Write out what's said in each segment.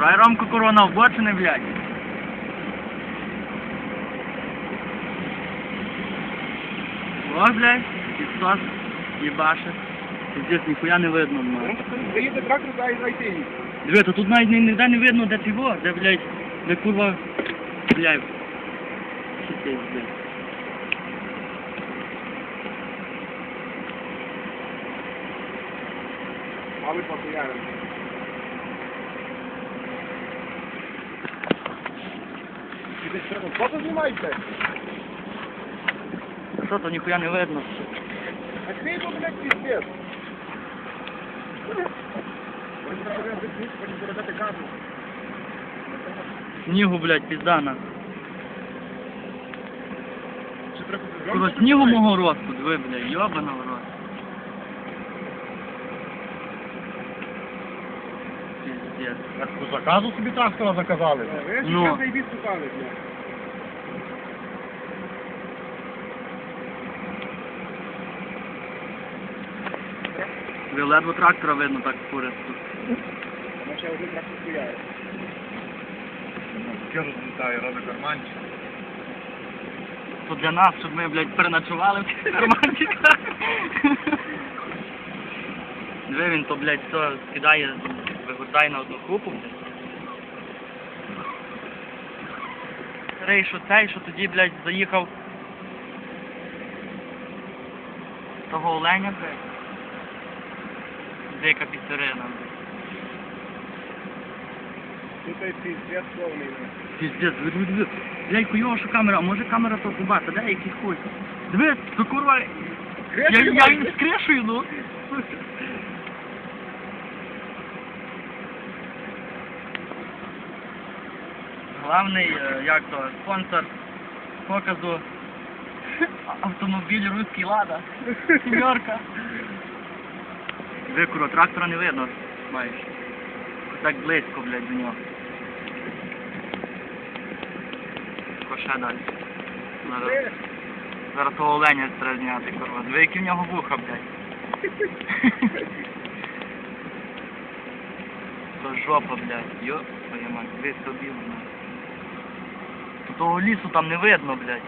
Бажай Ромку корона в бочини, блядь. О, блядь, Христос, їбаше. Пиздец, ніхуя не видно, мать. Заїде трактор, дай зайти. Диви, то тут навіть ні- ніде не видно, де цього, де, блядь, де курва, блядь. Це, блядь? Мабуть, похуярим. Фото знімайте. Що то ніхуя не видно? А ти його, блядь, передати камеру. Снігу, блядь, піздана. Чи треба Курва, снігу мого росту, диви, блядь, йобана в рот. Піздец. Так по заказу собі трактора заказали. Ви ж Ну. ну. заїбіть шукали, блядь. Ви ледве трактора видно так курить. Вона ще один трактор хуяє. Кежу злітає, робить карманчик. То для нас, щоб ми, блядь, переночували в цих карманчиках. Диви, він то, блядь, все скидає, вигортає на одну купу. Старий, що цей, що тоді, блядь, заїхав того оленя, блядь. Дика пісерина, блядь. Тут і пиздец повний. Піздець, диви, диви. Блядь, хуйово, що камера, а може камера то побачить, де який хуй. Диви, то курва, я, я блядь. з крешою, ну. Главний, е, як то, спонсор показу автомобіль Руський Лада. Сімерка. Диви, трактора не видно, маєш. Так близько, блядь, до нього. Ще далі. Зараз, зараз того оленя треба зняти, курва. Диви, які в нього вуха, блядь. То жопа, блядь. Йо, твоя мать, диви собі, блядь. То того лісу там не видно, блядь.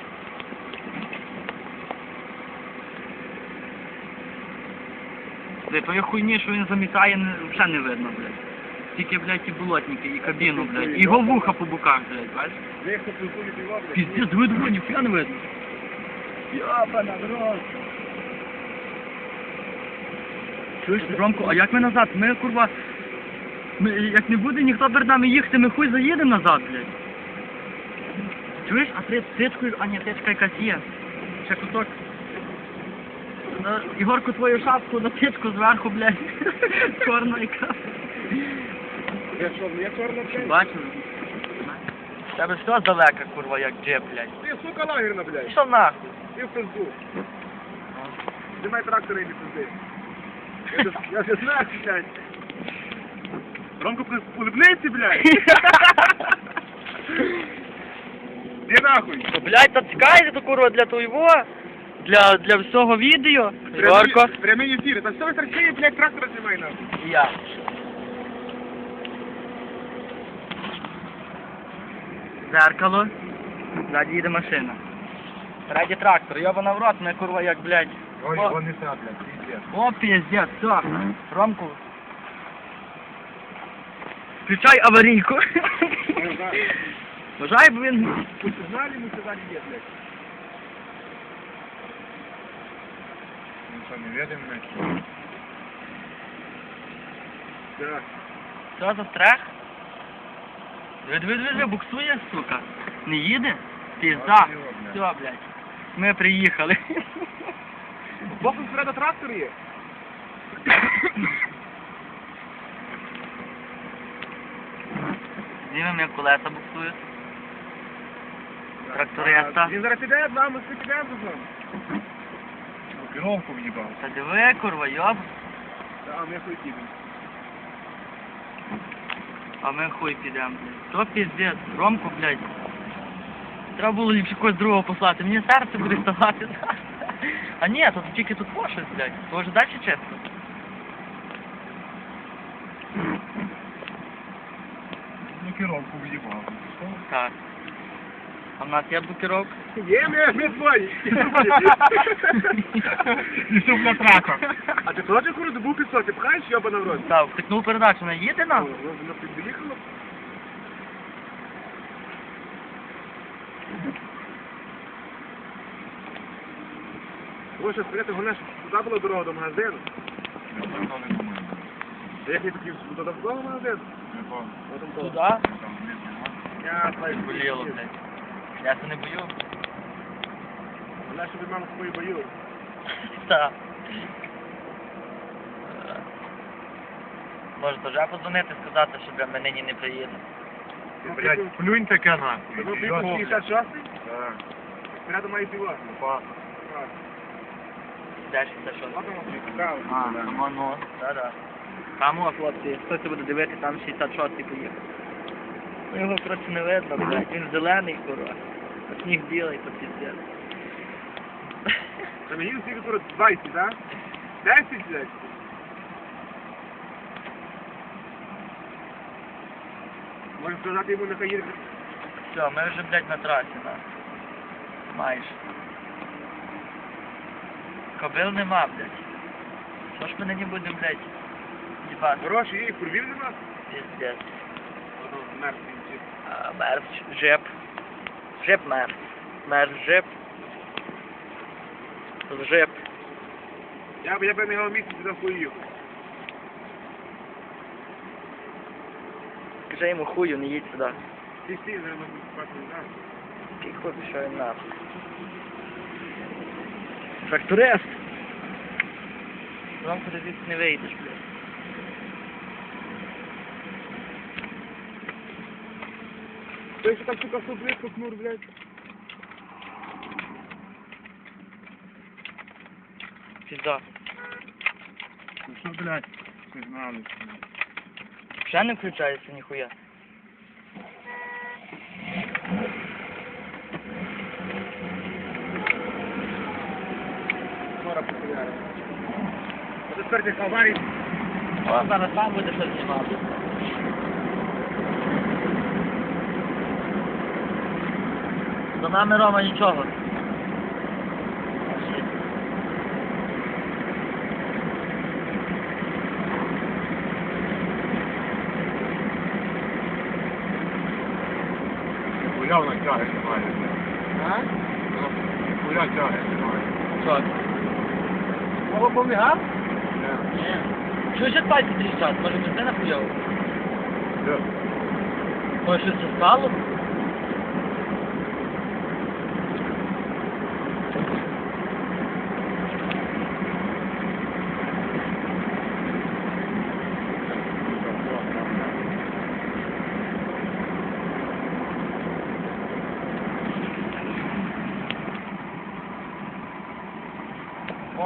Диви, тої хуйні, що він замітає, взагалі не видно, блядь. Тільки, блядь, і болотники, і кабіну, блядь. І його вуха по боках, блядь, бачиш? Ви блядь. Пиздец, диви, диви, ніхуя не видно. Йобана, в рот. Чуєш, Ромко, а як ми назад? Ми, курва, ми, як не буде ніхто перед нами їхати, ми хуй заїдемо назад, блядь. Чуєш, а ти тичкою, а ні, тичка якась є. Ще кусок. На, Ігорку твою шапку на тичку зверху, блядь. Чорна яка. Я що, не чорна, блядь? Бачили? В Тебе все далека, курва, як джеб, блядь. Ти, сука, лагерна, блядь. Що нахуй? Ти в пизду. Знімай трактора і не пизди. Я ж- Я ж знаю, блядь. Ромко, улыбнися, блядь. Іди нахуй. Ну, Блядь, та то курва для твоєго, для, для всього відео. Ігорко. Прямі- Прямі ефіри. Та все витрачає, блядь, трактора знімай нахуй. І я. Зеркало. Ззаді їде машина. Спереді трактор, йобана в рот, ми курва як, блядь. Ой, О. вони блядь, пиздец. О, пиздец, все. Ромку. Включай аварійку. Бажай, бо він... По сигналі ми сюди є, блядь. Що, не видим, блядь? Так. Що за страх? Буксує, сука. Не їде? Пізда. Все, блядь. Ми приїхали. Боку спереду трактор є. Знімемо, як колеса буксують. Тракториста. Він зараз іде, два, ми всі підемо разом. Блокировку в'їбав. Та диви, курва, йоб. А ми хуй підемо. А ми хуй підемо. То піздець, Ромку, блядь. Треба було ліпше когось другого послати. Мені серце буде ставати. А ні, то тільки тут по щось, блядь. То вже далі чесно. блокировку в'їбав. Так. А в нас є блокировка? Є, ми, ми твої. І щоб на траках. А ти теж куру добу 500, ти пхаєш йоба на вроді? Так, втикнув передачу, вона їде нам? Воно під'їхало. Ось що сказати, головне, щоб туди була дорога до магазину. Я про то не думаю. А як я такий до довкола магазин? Не. Туди? Я знаю, блядь. Я це не бою. Головне, щоб мама свою бою. Так. Може, вже подзвонити, сказати, що мене нині не приїде. Блядь, плюнь таке Ну, нахуй. пів 56 Так. Рядом має. Опа. Де це що? А, ну, ну, да-да. Там, хлопці, хтось буде дивитися, там 66-й поїхав. Ну, Його, коротше, не видно, блядь. Він зелений, курва. А сніг білий, по піздець. Там їм скільки 20, так? 10, блядь. Можна сказати йому нехай їде. Все, ми вже, блядь, на трасі, на. Майже. Кобил нема, блядь. Що ж ми нині будемо, блядь, їбати? Гроші є, курвів нема. Піздець. Мертвий. А, Мерз, жеп. Жеп мерз. Мерз, жеп. Жеп. Я б я б на його місці туди поїхав. Скажи йому хую, не їдь сюди. Ти стій, наверное, бачу, не знаю. Який хуй пішов він нахуй. Тракторист! Вам куди звідси не вийдеш, блядь. Той, що так, сука, все близько кнур, блядь. Пізда. Ну що, блядь, сигнали. Ще не включається ніхуя. Скоро популярно. А тепер тих аварій. О, зараз сам буде щось знімати. За нами Рома нічого. Хуя вона тяги немає. А? Хуя тяги немає. Що? Мого помігав? Ні. Що ще пальці тріщать? Може хуйово? Де? Може щось це стало?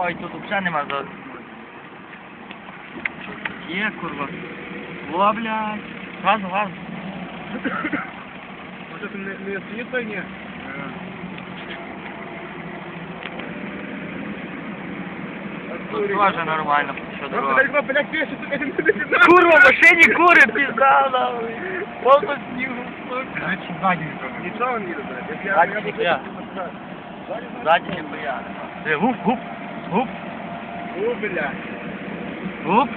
Ой, тут взагалі нема за... Що тут є, курва? О, блядь. Газу, газу. Може, ти не, не стоїть той, ні? Тут теж нормально, блядь, не не Курва, в машині кури, пізда, нахуй. Повно снігу, сука. Значить, ззаді ніхто не Нічого не їде, блядь. Як я- я ніхуя. Ззаді Ззаді ніхуя. Гуп, гуп, гуп, О, блядь. гуп.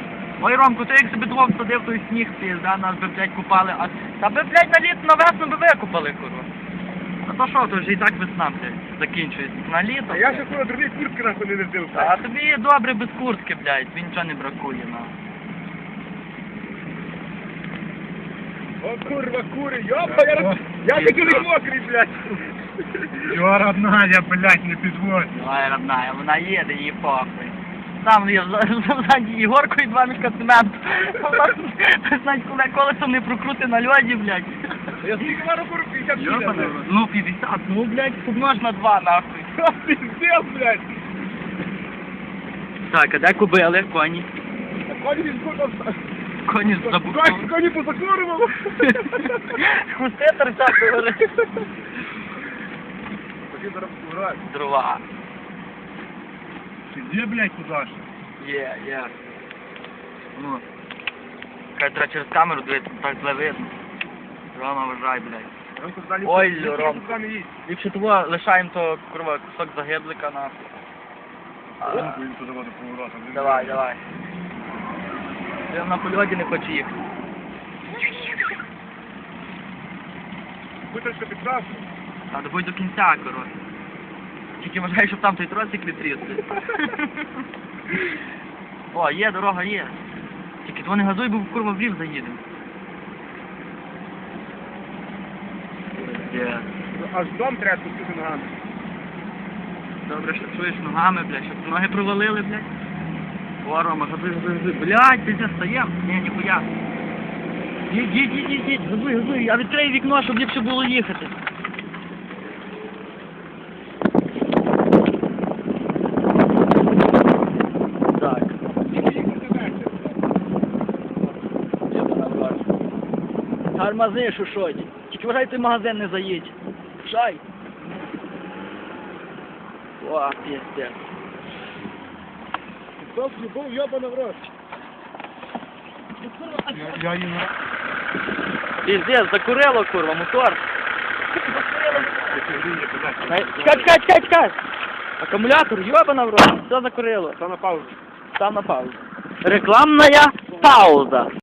Ой, Ромку, ти як собі двох садив той сніг, пізда, нас би, блядь, купали. А... Та би, блядь, на літ, на весну би викупали, курва. А то що, то вже і так весна, блядь, закінчується. На літо. А я блядь. ще курва другий куртки нахуй не взяв. А тобі є добре без куртки, блядь, тобі нічого не бракує, нахуй. О, курва, кури, йопа, я, роз- я такий не мокрий, блядь. Його родна, я, блядь, не підводь. Ой, родная, вона їде, її похуй. Там є ззаді Ігорку і два мішка цементу. Знаєш, коли колесо не прокрути на льоді, блядь. Я скільки на руку 50 Йобана, блядь. ну 50, ну, блядь, помнож на два, нахуй. Пиздец, блядь. Так, а де кубили, коні? Коні він курва... Коні забукали. коні позакурував. Хусти торчать, говорить. Зараз пограти. Дрова. Ти де, блядь, куди ж? Є, є. Ну. Хай треба через камеру дивитися, так зле видно. Рома, вважай, блядь. Ой, їдь, їдь, Ром. з вами. Якщо того лишаємо, то курва кусок загиблика на. Ромку їм туди воду поворотом. Давай, давай. Я на польоті не хочу їхати. Виточка підкрасу. Треба будь до кінця, коротше. Тільки вважай, щоб там той тросик не тріснув. О, є, дорога є. Тільки то не газуй, бо в курва в лів заїдемо. Є. Аж дом треба спустити ногами. Добре, що чуєш ногами, блядь, щоб ноги провалили, блядь. О, Рома, газуй, газуй, газуй. Блядь, ти вже стаєм? Ні, ніхуя. Їдь, їдь, їдь, їдь, їдь, газуй, газуй. Я відкрию вікно, щоб ліпше було їхати. Так. Тормози, шушоть. Тільки вважай, ти в магазин не заїдь. Шай. О, пиздец. Стоп, любов, йобана в рот. Я, я їм... Пиздец, закурило, курва, мотор. Чекай, чекай, чекай, чекай. Акумулятор, йобана в рот. Все закурило. Та на паузу. Став на паузу. Рекламная пауза.